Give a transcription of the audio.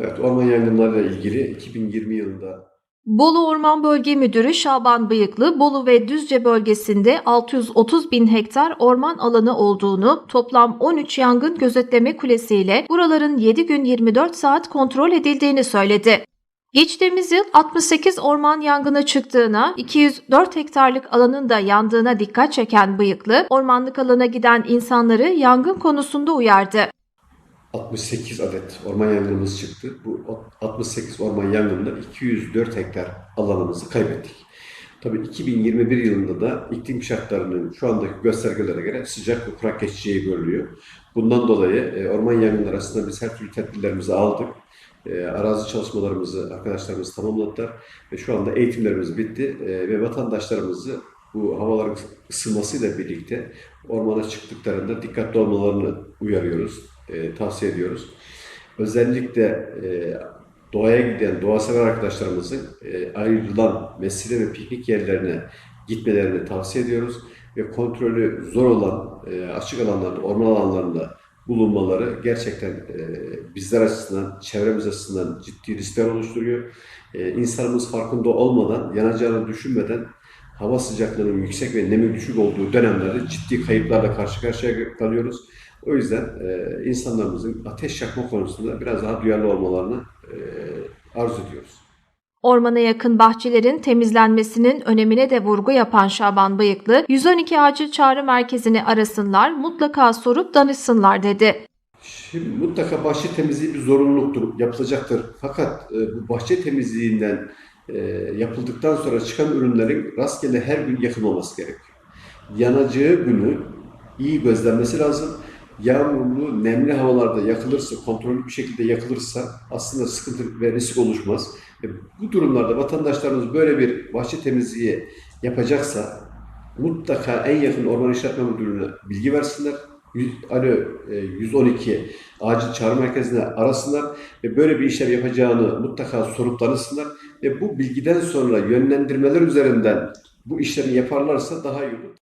Evet, orman yangınlarıyla ilgili 2020 yılında Bolu Orman Bölge Müdürü Şaban Bıyıklı, Bolu ve Düzce bölgesinde 630 bin hektar orman alanı olduğunu, toplam 13 yangın gözetleme kulesiyle buraların 7 gün 24 saat kontrol edildiğini söyledi. Geçtiğimiz yıl 68 orman yangına çıktığına, 204 hektarlık alanın da yandığına dikkat çeken Bıyıklı, ormanlık alana giden insanları yangın konusunda uyardı. 68 adet orman yangınımız çıktı. Bu 68 orman yangınında 204 hektar alanımızı kaybettik. Tabii 2021 yılında da iklim şartlarının şu andaki göstergelere göre sıcak ve kurak geçeceği görülüyor. Bundan dolayı e, orman yangınları arasında biz her türlü tedbirlerimizi aldık. E, arazi çalışmalarımızı arkadaşlarımız tamamladılar ve şu anda eğitimlerimiz bitti E, ve vatandaşlarımızı bu havaların ısınmasıyla birlikte ormana çıktıklarında dikkatli olmalarını uyarıyoruz, e, tavsiye ediyoruz. Özellikle e, doğaya giden, doğa sever arkadaşlarımızın e, ayrılan mesire ve piknik yerlerine gitmelerini tavsiye ediyoruz. Ve kontrolü zor olan e, açık alanlarda, orman alanlarında bulunmaları gerçekten e, bizler açısından, çevremiz açısından ciddi riskler oluşturuyor. E, insanımız farkında olmadan, yanacağını düşünmeden hava sıcaklığının yüksek ve nemin düşük olduğu dönemlerde ciddi kayıplarla karşı karşıya kalıyoruz. O yüzden e, insanlarımızın ateş yakma konusunda biraz daha duyarlı olmalarını e, arzu ediyoruz. Ormana yakın bahçelerin temizlenmesinin önemine de vurgu yapan Şaban Bıyıklı, 112 acil çağrı merkezini arasınlar, mutlaka sorup danışsınlar dedi. Şimdi mutlaka bahçe temizliği bir zorunluluktur, yapılacaktır. Fakat e, bu bahçe temizliğinden e, yapıldıktan sonra çıkan ürünlerin rastgele her gün yakılmaması gerekiyor. Yanacağı günü iyi gözlenmesi lazım. Yağmurlu, nemli havalarda yakılırsa, kontrollü bir şekilde yakılırsa aslında sıkıntı ve risk oluşmaz. E, bu durumlarda vatandaşlarımız böyle bir bahçe temizliği yapacaksa mutlaka en yakın orman işletme müdürlüğüne bilgi versinler. Yüz- Alo e, 112 acil çağrı merkezine arasınlar ve böyle bir işlem yapacağını mutlaka sorup danışsınlar ve bu bilgiden sonra yönlendirmeler üzerinden bu işlemi yaparlarsa daha iyi olur.